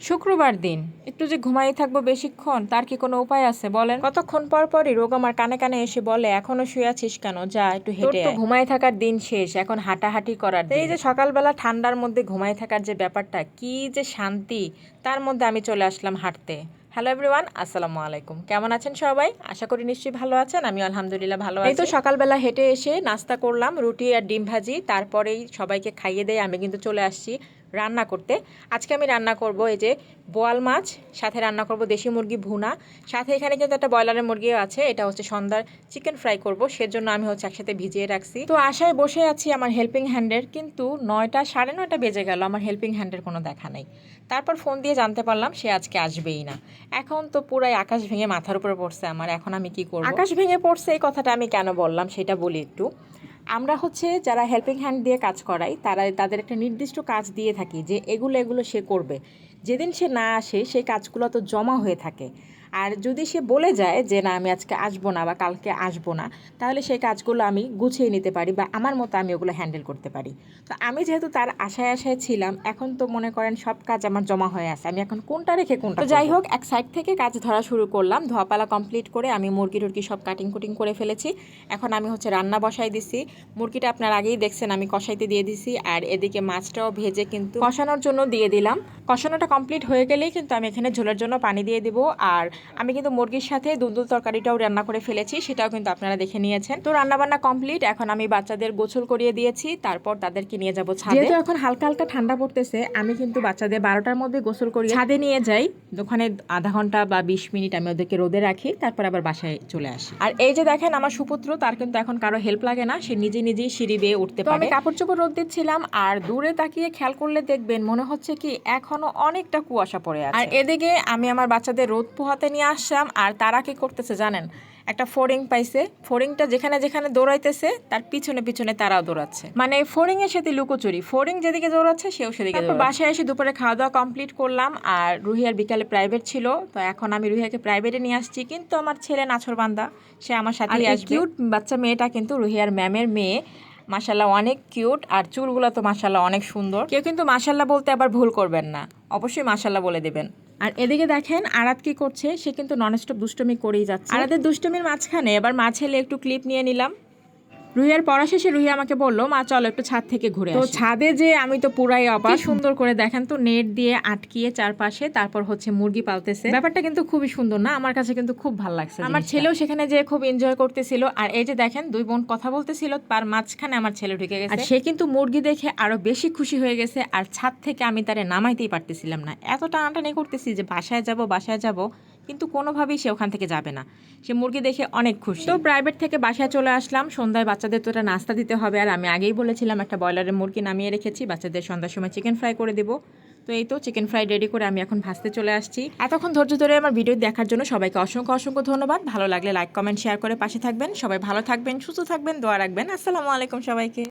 শুক্রবার দিন। একটু যে ঘুমাই থাকব বেশিক্ষণ তার কি কোনো উপায় আছে বলেন? কতক্ষণ পর পরই রোগ আমার কানে কানে এসে বলে এখনও শুয়ে আছিস কেন? যা একটু হেঁটে তো ঘুমাই থাকার দিন শেষ এখন হাঁটাহাঁটি করার এই যে সকালবেলা ঠান্ডার মধ্যে ঘুমাই থাকার যে ব্যাপারটা কি যে শান্তি তার মধ্যে আমি চলে আসলাম হাঁটতে। হ্যালো এভরিওয়ান আসসালামু আলাইকুম। কেমন আছেন সবাই? আশা করি নিশ্চয়ই ভালো আছেন আমি আলহামদুলিল্লাহ ভালো আছি এই তো সকালবেলা হেঁটে এসে নাস্তা করলাম রুটি আর ডিম ভাজি তারপরেই সবাইকে খাইয়ে দেয় আমি কিন্তু চলে আসছি। রান্না করতে। আজকে আমি রান্না করব এই যে বোয়াল মাছ, সাথে রান্না করব দেশি মুরগি ভুনা। সাথে এখানে কিন্তু একটা ব্রয়লারের মুরগিও আছে, এটা হচ্ছে সন্ধ্যার চিকেন ফ্রাই করব, সেজন্য আমি হচ্ছে একসাথে ভিজিয়ে রাখছি। তো আশায় বসে আছি আমার হেল্পিং হ্যান্ডের কিন্তু নয়টা, সাড়ে নয়টা বেজে গেল, আমার হেল্পিং হ্যান্ডের কোনো দেখা নেই। তারপর ফোন দিয়ে জানতে পারলাম সে আজকে আসবেই না। এখন তো পুরাই আকাশ ভেঙে মাথার উপরে পড়ছে আমার, এখন আমি কি করব? আকাশ ভেঙে পড়ছে এই কথাটা আমি কেন বললাম সেটা বলি একটু। আমরা হচ্ছে যারা হেল্পিং হ্যান্ড দিয়ে কাজ করাই, তারা তাদের একটা নির্দিষ্ট কাজ দিয়ে থাকি যে এগুলো এগুলো সে করবে। যেদিন সে না আসে, সেই কাজগুলো তো জমা হয়ে থাকে। আর যদি সে বলে যায় যে না আমি আজকে আসব না বা কালকে আসব না তাহলে সেই কাজগুলো আমি গুছিয়ে নিতে পারি বা আমার মতো আমি ওগুলো হ্যান্ডেল করতে পারি। তো আমি যেহেতু তার আশায় আশায় ছিলাম এখন তো মনে করেন সব কাজ আমার জমা হয়ে আছে। আমি এখন কোনটা রেখে কোনটা তো যাই হোক এক সাইড থেকে কাজ ধরা শুরু করলাম। ধোয়াপালা কমপ্লিট করে আমি মুরগি টুরগি সব কাটিং কুটিং করে ফেলেছি। এখন আমি হচ্ছে রান্না বসাই দিছি। মুরগিটা আপনার আগেই দেখছেন আমি কষাইতে দিয়ে দিছি। আর এদিকে মাছটাও ভেজে কিন্তু কষানোর জন্য দিয়ে দিলাম। কষানোটা কমপ্লিট হয়ে গেলেই কিন্তু আমি এখানে ঝোলের জন্য পানি দিয়ে দিব। আর আমি কিন্তু মুরগির সাথে দুন্দুল তরকারিটাও রান্না করে ফেলেছি সেটাও কিন্তু আপনারা দেখে নিয়েছেন। তো রান্না বান্না কমপ্লিট এখন আমি বাচ্চাদের গোসল করিয়ে দিয়েছি তারপর তাদেরকে নিয়ে যাব ছাদে। যেহেতু এখন হালকা হালকা ঠান্ডা পড়তেছে আমি কিন্তু বাচ্চাদের বারোটার মধ্যে গোসল করিয়ে ছাদে নিয়ে যাই ওখানে আধা ঘণ্টা বা বিশ মিনিট আমি ওদেরকে রোদে রাখি তারপর আবার বাসায় চলে আসি। আর এই যে দেখেন আমার সুপুত্র তার কিন্তু এখন কারও হেল্প লাগে না সে নিজে নিজেই সিঁড়ি বেয়ে উঠতে পারে আমি কাপড় চোপড় রোদ দিচ্ছিলাম আর দূরে তাকিয়ে খেয়াল করলে দেখবেন মনে হচ্ছে কি এখনও অনেকটা কুয়াশা পড়ে আছে। আর এদিকে আমি আমার বাচ্চাদের রোদ পোহাতে নিয়ে আসলাম আর তারা কি করতেছে জানেন? একটা ফোরিং পাইছে। ফোরিংটা যেখানে যেখানে দৌড়াইতেছে তার পিছনে পিছনে তারাও দৌড়াচ্ছে। মানে ফোরিং এর সাথে লুকোচুরি। ফোরিং যেদিকে দৌড়াচ্ছে সেও সেদিকে বাসায় এসে দুপুরে খাওয়া দাওয়া কমপ্লিট করলাম আর রুহিয়ার বিকালে প্রাইভেট ছিল তো এখন আমি রুহিয়াকে প্রাইভেটে নিয়ে আসছি। কিন্তু আমার ছেলে নাছরবান্দা সে আমার সাথে কিউট বাচ্চা মেয়েটা কিন্তু রুহিয়ার ম্যামের মেয়ে। মাসাল্লাহ অনেক কিউট আর চুলগুলো তো মাসাল্লাহ অনেক সুন্দর। কেউ কিন্তু মাসাল্লাহ বলতে আবার ভুল করবেন না। অবশ্যই মাসাল্লাহ বলে দেবেন। আর এদিকে দেখেন আরাত কি করছে? সে কিন্তু ননস্টপ দুষ্টমি করেই যাচ্ছে। আরাতের দুষ্টমির মাঝখানে এবার মাছ ছেলে একটু ক্লিপ নিয়ে নিলাম। রুহিয়ার পড়া শেষে রুহি আমাকে বলল মা চলো একটু ছাদ থেকে ঘুরে তো ছাদে যে আমি তো পুরাই অবাক। সুন্দর করে দেখেন তো নেট দিয়ে আটকিয়ে চারপাশে তারপর হচ্ছে মুরগি পালতেছে। ব্যাপারটা কিন্তু খুবই সুন্দর না? আমার কাছে কিন্তু খুব ভালো লাগছে আমার ছেলেও সেখানে যে খুব এনজয় করতেছিল। আর এই যে দেখেন দুই বোন কথা বলতেছিল তার মাঝখানে আমার ছেলে ঢুকে গেছে। আর সে কিন্তু মুরগি দেখে আরও বেশি খুশি হয়ে গেছে আর ছাদ থেকে আমি তারে নামাইতেই পারতেছিলাম না। এত টানাটানি করতেছি যে বাসায় যাব বাসায় যাব কিন্তু কোনোভাবেই সে ওখান থেকে যাবে না। সে মুরগি দেখে অনেক খুশি। তো প্রাইভেট থেকে বাসায় চলে আসলাম। সন্ধ্যায় বাচ্চাদের তো এটা নাস্তা দিতে হবে। আর আমি আগেই বলেছিলাম, একটা ব্রয়লারের মুরগি নামিয়ে রেখেছি। বাচ্চাদের সন্ধ্যার সময় চিকেন ফ্রাই করে দেবো। তো এই তো চিকেন ফ্রাই রেডি করে আমি এখন ভাসতে চলে আসছি। এতক্ষণ ধৈর্য ধরে আমার ভিডিও দেখার জন্য সবাইকে অসংখ্য অসংখ্য ধন্যবাদ। ভালো লাগলে লাইক কমেন্ট শেয়ার করে পাশে থাকবেন। সবাই ভালো থাকবেন, সুস্থ থাকবেন, দোয়া রাখবেন। আসসালামু আলাইকুম সবাইকে।